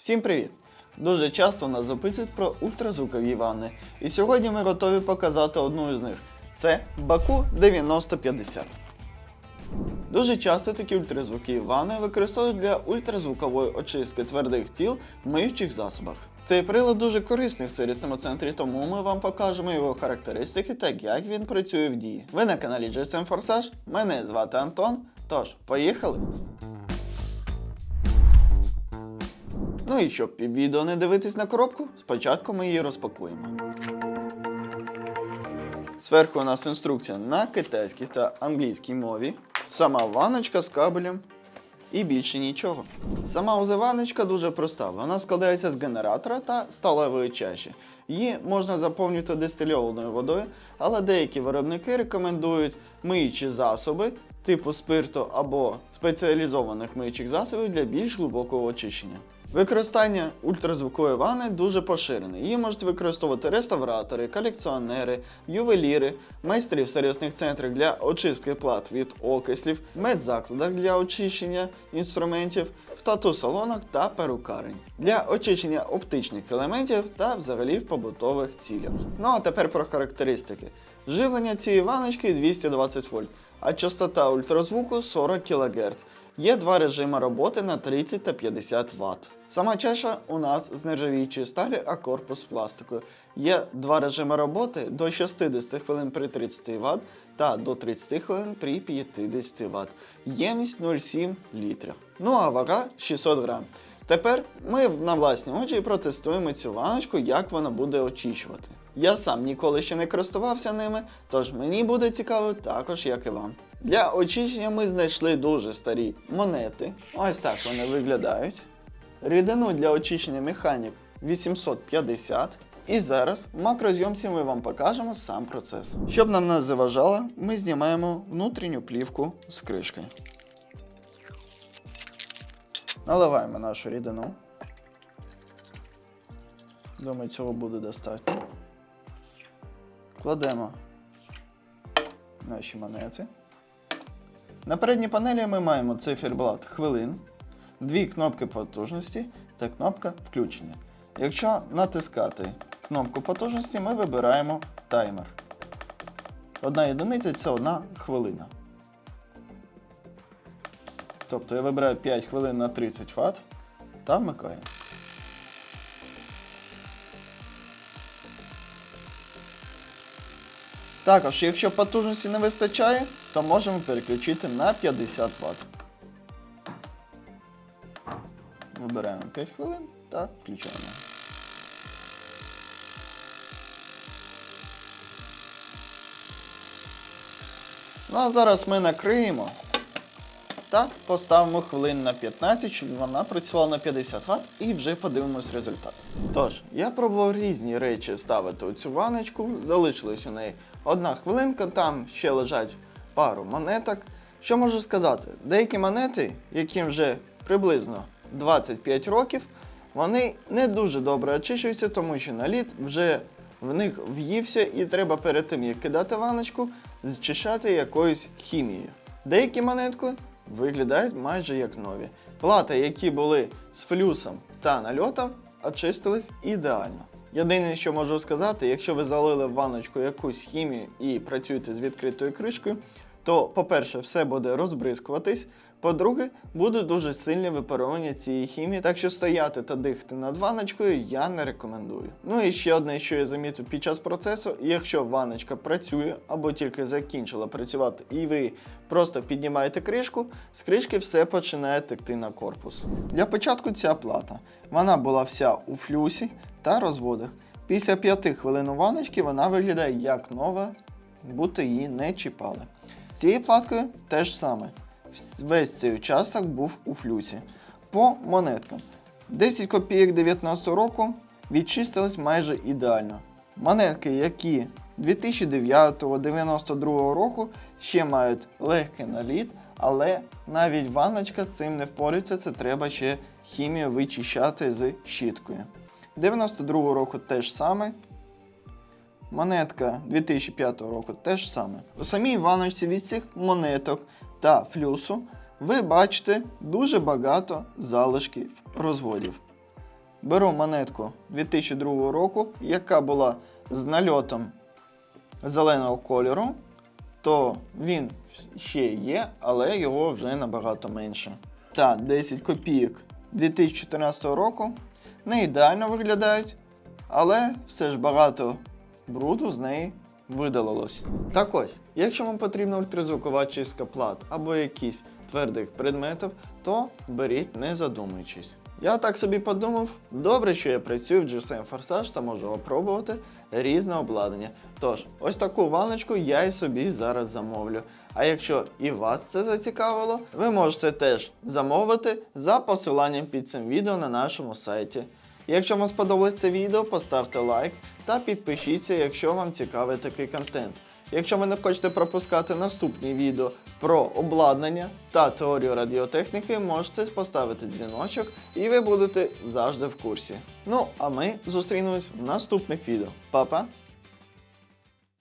Всім привіт! Дуже часто нас запитують про ультразвукові ванни. І сьогодні ми готові показати одну із них. Це Баку 9050. Дуже часто такі ультразвукові ванни використовують для ультразвукової очистки твердих тіл в миючих засобах. Цей прилад дуже корисний в сервісному центрі, тому ми вам покажемо його характеристики та як він працює в дії. Ви на каналі GSM Forsage, мене звати Антон. Тож, поїхали! Ну і щоб відео не дивитись на коробку, спочатку ми її розпакуємо. Зверху у нас інструкція на китайській та англійській мові, сама ванночка з кабелем і більше нічого. Сама узиваночка дуже проста. Вона складається з генератора та сталевої чаші. Її можна заповнювати дистильованою водою, але деякі виробники рекомендують миючі засоби типу спирту або спеціалізованих миючих засобів для більш глибокого очищення. Використання ультразвукової ванни дуже поширене. Її можуть використовувати реставратори, колекціонери, ювеліри, майстри в сервісних центрах для очистки плат від окислів, медзакладах для очищення інструментів, в тату-салонах та перукарень, для очищення оптичних елементів та взагалі в побутових цілях. Ну а тепер про характеристики. Живлення цієї ванночки 220 вольт, а частота ультразвуку 40 кГц. Є два режими роботи на 30 та 50 Вт. Сама чаша у нас з нержавіючої сталі, а корпус з пластикою. Є два режими роботи до 60 хвилин при 30 Вт та до 30 хвилин при 50 Вт. Ємність 0,7 літрів. Ну а вага 600 грам. Тепер ми на власні очі протестуємо цю ваночку, як вона буде очищувати. Я сам ніколи ще не користувався ними, тож мені буде цікаво також, як і вам. Для очищення ми знайшли дуже старі монети. Ось так вони виглядають. Рідину для очищення механік 850. І зараз в макрозйомці ми вам покажемо сам процес. Щоб нам не заважало, ми знімаємо внутрішню плівку з кришки. Наливаємо нашу рідину. Думаю, цього буде достатньо. Кладемо наші монети. На передній панелі ми маємо циферблат хвилин, дві кнопки потужності та кнопка включення. Якщо натискати кнопку потужності, ми вибираємо таймер. Одна єдиниця це одна хвилина. Тобто я вибираю 5 хвилин на 30 Вт та вмикаю. Також, якщо потужності не вистачає, то можемо переключити на 50 Вт. Вибираємо 5 хвилин та включаємо. Ну а зараз ми накриємо та поставимо хвилин на 15, щоб вона працювала на 50 Вт і вже подивимось результат. Тож, я пробував різні речі ставити у цю ваночку, залишилась у неї одна хвилинка, там ще лежать пару монеток. Що можу сказати? Деякі монети, яким вже приблизно 25 років, вони не дуже добре очищуються, тому що наліт вже в них в'ївся і треба перед тим, як кидати ваночку, зчищати якоюсь хімією. Деякі монетки виглядають майже як нові. Плати, які були з флюсом та нальотом, очистились ідеально. Єдине, що можу сказати, якщо ви залили в ванночку якусь хімію і працюєте з відкритою кришкою, то, по-перше, все буде розбризкуватись. По-друге, буде дуже сильне випаровування цієї хімії, так що стояти та дихати над ванночкою я не рекомендую. Ну і ще одне, що я замітив під час процесу, якщо ванночка працює або тільки закінчила працювати, і ви просто піднімаєте кришку, з кришки все починає текти на корпус. Для початку ця плата. Вона була вся у флюсі та розводах. Після 5 хвилин у ванночки вона виглядає як нова, будто її не чіпали. З цією платкою теж саме. Весь цей участок був у флюсі. По монеткам. 10 копійок 19 року відчистились майже ідеально. Монетки, які 2009-92 року ще мають легкий наліт, але навіть ванночка з цим не впорається, це треба ще хімію вичищати з щіткою. 92 року теж саме. Монетка 2005 року теж саме. У самій ваночці від цих монеток та флюсу ви бачите дуже багато залишків розводів. беру монетку 2002 року, яка була з нальотом зеленого кольору, то він ще є, але його вже набагато менше. Та 10 копійок 2014 року не ідеально виглядають, але все ж багато бруду з неї видалилось. Так ось, якщо вам потрібна ультразвукова чистка плат або якісь твердих предметів, то беріть не задумуючись. Я так собі подумав, добре, що я працюю в GSM Forsage та можу опробувати різне обладнання. Тож, ось таку ванночку я і собі зараз замовлю. А якщо і вас це зацікавило, ви можете теж замовити за посиланням під цим відео на нашому сайті. Якщо вам сподобалось це відео, поставте лайк та підпишіться, якщо вам цікавий такий контент. Якщо ви не хочете пропускати наступні відео про обладнання та теорію радіотехніки, можете поставити дзвіночок і ви будете завжди в курсі. Ну, а ми зустрінемось в наступних відео. Па-па!